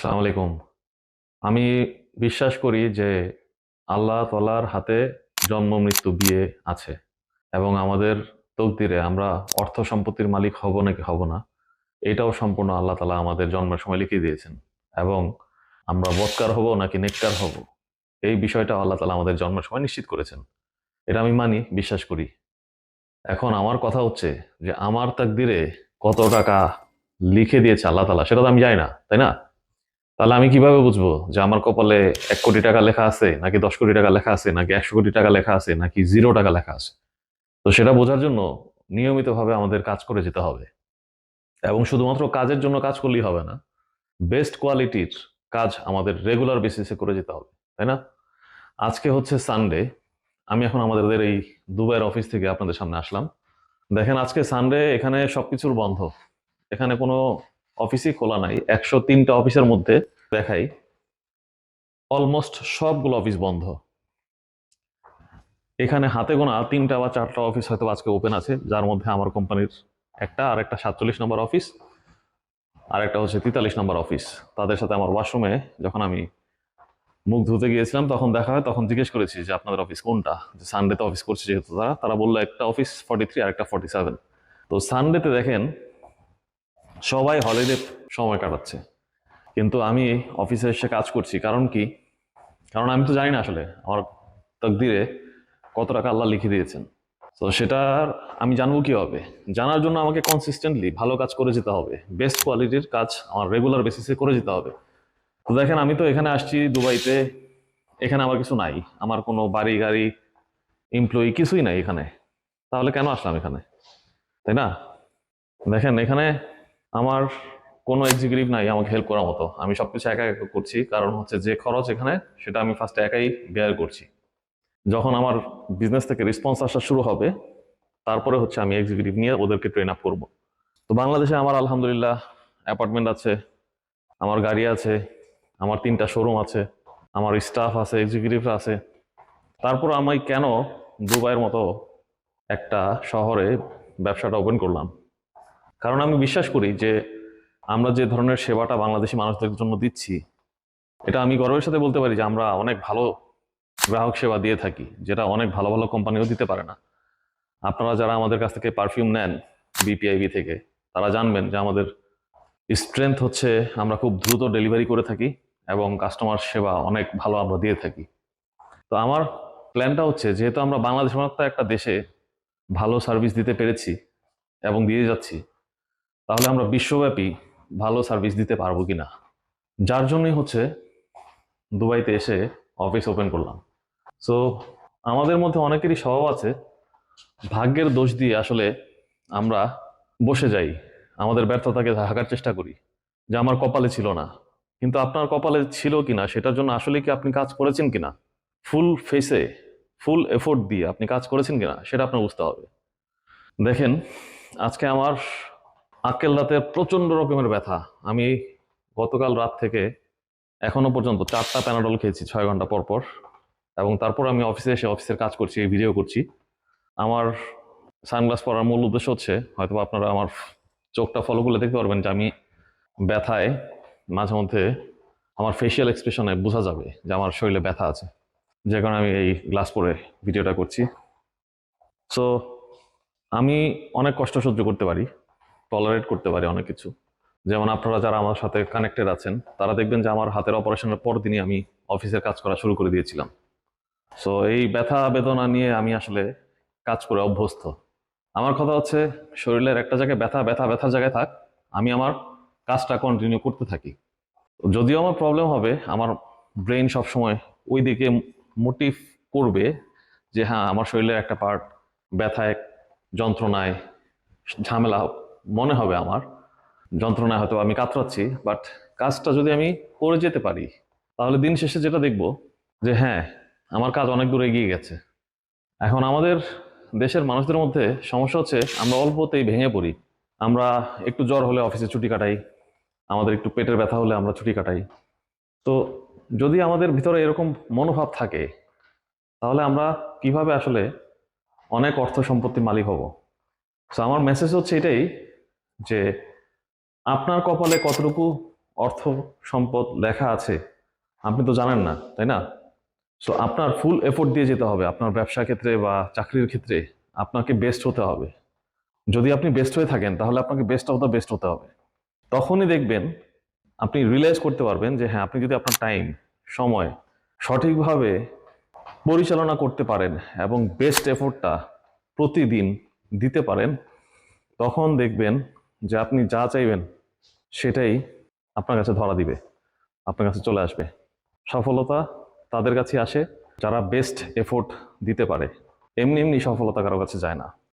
সালাম আলাইকুম। আমি বিশ্বাস করি যে আল্লাহ তালার হাতে জন্ম, মৃত্যু, বিয়ে আছে এবং আমাদের তকদিরে আমরা অর্থ সম্পত্তির মালিক হব নাকি হব না, এটাও সম্পূর্ণ আল্লাহ তালা আমাদের জন্মের সময় লিখে দিয়েছেন এবং আমরা বৎকার হব নাকি নেককার হব, এই বিষয়টা আল্লাহ তালা আমাদের জন্মের সময় নিশ্চিত করেছেন। এটা আমি মানি, বিশ্বাস করি। এখন আমার কথা হচ্ছে যে আমার তাকদিরে কত টাকা লিখে দিয়েছে আল্লাহ তালা সেটা তো আমি জানি না, তাই না? তাহলে আমি কীভাবে বুঝব যে আমার কপালে এক কোটি টাকা লেখা আছে, নাকি দশ কোটি টাকা লেখা আছে, নাকি একশো কোটি টাকা লেখা আছে, নাকি জিরো টাকা লেখা আছে? তো সেটা বোঝার জন্য নিয়মিতভাবে আমাদের কাজ করে যেতে হবে। এবং শুধুমাত্র কাজের জন্য কাজ করলেই হবে না বেস্ট কোয়ালিটির কাজ আমাদের রেগুলার বেসিসে করে যেতে হবে, তাই না? আজকে হচ্ছে সানডে আমি এখন আমাদের এই দুবাইয়ের অফিস থেকে আপনাদের সামনে আসলাম। দেখেন আজকে সানডে এখানে সবকিছুর বন্ধ। এখানে কোনো অফিসই খোলা নাই, একশো তিনটা অফিসের মধ্যে দেখাই, অলমোস্ট সবগুলো অফিস বন্ধ। এখানে হাতে গোনা তিনটা বা চারটা অফিস হয়তো আজকে ওপেন আছে, যার মধ্যে আমার কোম্পানির একটা আর একটা সাতচল্লিশ নম্বর অফিস, আর একটা হচ্ছে তেতাল্লিশ নম্বর অফিস। তাদের সাথে আমার ওয়াশরুমে যখন আমি মুখ ধুতে গিয়েছিলাম, তখন দেখা হয়, তখন জিজ্ঞেস করেছি যে আপনাদের অফিস কোনটা? যে সানডেতে অফিস করছে যেহেতু তারা তারা বলল একটা অফিস ফর্টি থ্রি আর একটা ফর্টি সেভেন তো সানডেতে দেখেন সবাই হলিডে সময় কাটাচ্ছে। কিন্তু আমি অফিসে এসে কাজ করছি, কারণ কি? কারণ আমি তো জানি না আসলে আমার তকদিরে কত টাকা আল্লাহ লিখে দিয়েছেন। তো সেটার আমি জানব কি হবে জানার জন্য আমাকে কনসিস্টেন্টলি ভালো কাজ করে যেতে হবে। বেস্ট কোয়ালিটির কাজ আমার রেগুলার বেসিসে করে যেতে হবে। তো দেখেন, আমি তো এখানে আসছি দুবাইতে, এখানে আমার কিছু নাই। আমার কোনো বাড়ি, গাড়ি এমপ্লয়ি কিছুই নাই এখানে। তাহলে কেন আসলাম এখানে? তাই না? দেখেন, এখানে আমার কোনো এক্সিকিউটিভ নাই, আমাকে হেল্প করার মতো। আমি সবকিছু একা একা করছি, কারণ হচ্ছে যে খরচ এখানে, সেটা আমি ফার্স্টে একাই বেয়ার করছি। যখন আমার বিজনেস থেকে রেসপন্স আসা শুরু হবে, তারপরে হচ্ছে আমি এক্সিকিউটিভ নিয়ে ওদেরকে ট্রেন আপ করব। তো বাংলাদেশে আমার আলহামদুলিল্লাহ অ্যাপার্টমেন্ট আছে, আমার গাড়ি আছে, আমার তিনটা শোরুম আছে, আমার স্টাফ আছে এক্সিকিউটিভরা আছে। তারপর আমি কেন দুবাইয়ের মতো একটা শহরে ব্যবসাটা ওপেন করলাম? কারণ আমি বিশ্বাস করি যে আমরা যে ধরনের সেবাটা বাংলাদেশি মানুষদের জন্য দিচ্ছি, এটা আমি গর্বের সাথে বলতে পারি যে আমরা অনেক ভালো গ্রাহক সেবা দিয়ে থাকি, যেটা অনেক ভালো ভালো কোম্পানিও দিতে পারে না। আপনারা যারা আমাদের কাছ থেকে পারফিউম নেন বিপিআইবি থেকে, তারা জানবেন যে আমাদের স্ট্রেংথ হচ্ছে আমরা খুব দ্রুত ডেলিভারি করে থাকি এবং কাস্টমার সেবা অনেক ভালো আমরা দিয়ে থাকি। তো আমার প্ল্যানটা হচ্ছে, যেহেতু আমরা বাংলাদেশ মতো একটা দেশে ভালো সার্ভিস দিতে পেরেছি এবং দিয়ে যাচ্ছি তাহলে আমরা বিশ্বব্যাপী ভালো সার্ভিস দিতে পারব কি না যার জন্যই হচ্ছে দুবাইতে এসে অফিস ওপেন করলাম। সো আমাদের মধ্যে অনেকেরই স্বভাব আছে, ভাগ্যের দোষ দিয়ে আসলে আমরা বসে যাই, আমাদের ব্যর্থতাকে ঢাকার চেষ্টা করি, যে আমার কপালে ছিল না। কিন্তু আপনার কপালে ছিল কি না সেটার জন্য আসলে কি আপনি কাজ করেছেন কি না ফুল ফেসে ফুল এফোর্ট দিয়ে আপনি কাজ করেছেন কি না সেটা আপনার বুঝতে হবে। দেখেন, আজকে আমার আক্কেল রাতে প্রচণ্ড রকমের ব্যথা। আমি গতকাল রাত থেকে এখনও পর্যন্ত চারটা প্যানাডল খেয়েছি ছয় ঘণ্টা পর পর এবং তারপর আমি অফিসে এসে অফিসের কাজ করছি, এই ভিডিও করছি। আমার সানগ্লাস পরার মূল উদ্দেশ্য হচ্ছে হয়তো আপনারা আমার চোখটা ফলো করলে দেখতে পারবেন যে আমি ব্যথায় মাঝে মধ্যে আমার ফেসিয়াল এক্সপ্রেশনে বোঝা যাবে যে আমার শরীরে ব্যথা আছে। যে কারণে আমি এই গ্লাস পরে ভিডিওটা করছি। সো আমি অনেক কষ্ট সহ্য করতে পারি। টলারেট করতে পারি অনেক কিছু। যেমন আপনারা যারা আমার সাথে কানেক্টেড আছেন, তারা দেখবেন যে আমার হাতের অপারেশনের পর দিনই আমি অফিসের কাজ করা শুরু করে দিয়েছিলাম। সো এই ব্যথা বেদনা নিয়ে আমি আসলে কাজ করে অভ্যস্ত। আমার কথা হচ্ছে, শরীরের একটা জায়গায় ব্যথা ব্যথা ব্যথার জায়গায় থাক, আমি আমার কাজটা কন্টিনিউ করতে থাকি। যদিও আমার প্রবলেম হবে, আমার ব্রেন সবসময় ওই দিকে মোটিভ করবে যে হ্যাঁ আমার শরীরের একটা পার্ট ব্যথায়, যন্ত্রণায়, ঝামেলা মনে হবে আমার। যন্ত্রণায় হয়তো আমি কাতরাচ্ছি বাট কাজটা যদি আমি করে যেতে পারি, তাহলে দিন শেষে যেটা দেখব যে হ্যাঁ আমার কাজ অনেক দূর এগিয়ে গেছে। এখন আমাদের দেশের মানুষদের মধ্যে সমস্যা হচ্ছে আমরা অল্পতেই ভেঙে পড়ি। আমরা একটু জ্বর হলে অফিসে ছুটি কাটাই, আমাদের একটু পেটের ব্যথা হলে আমরা ছুটি কাটাই। তো যদি আমাদের ভিতরে এরকম মনোভাব থাকে, তাহলে আমরা কীভাবে আসলে অনেক অর্থ সম্পত্তির মালিক হব? সো আমার মেসেজ হচ্ছে এটাই যে আপনার কপালে কতটুকু অর্থ সম্পদ লেখা আছে, আপনি তো জানেন না, তাই না? সো আপনার ফুল এফোর্ট দিয়ে যেতে হবে, আপনার ব্যবসা ক্ষেত্রে বা চাকরির ক্ষেত্রে আপনাকে বেস্ট হতে হবে। যদি আপনি বেস্ট হয়ে থাকেন, তাহলে আপনাকে বেস্ট অফ দ্য বেস্ট হতে হবে। তখনই দেখবেন, আপনি রিয়েলাইজ করতে পারবেন যে হ্যাঁ আপনি যদি আপনার টাইম সময় সঠিকভাবে পরিচালনা করতে পারেন এবং বেস্ট এফোর্টটা প্রতিদিন দিতে পারেন, তখন দেখবেন যে আপনি যা চাইবেন সেটাই আপনার কাছে ধরা দিবে, আপনার কাছে চলে আসবে। সফলতা তাদের কাছে আসে, যারা বেস্ট এফোর্ট দিতে পারে। এমনি এমনি সফলতা কারও কাছে যায় না।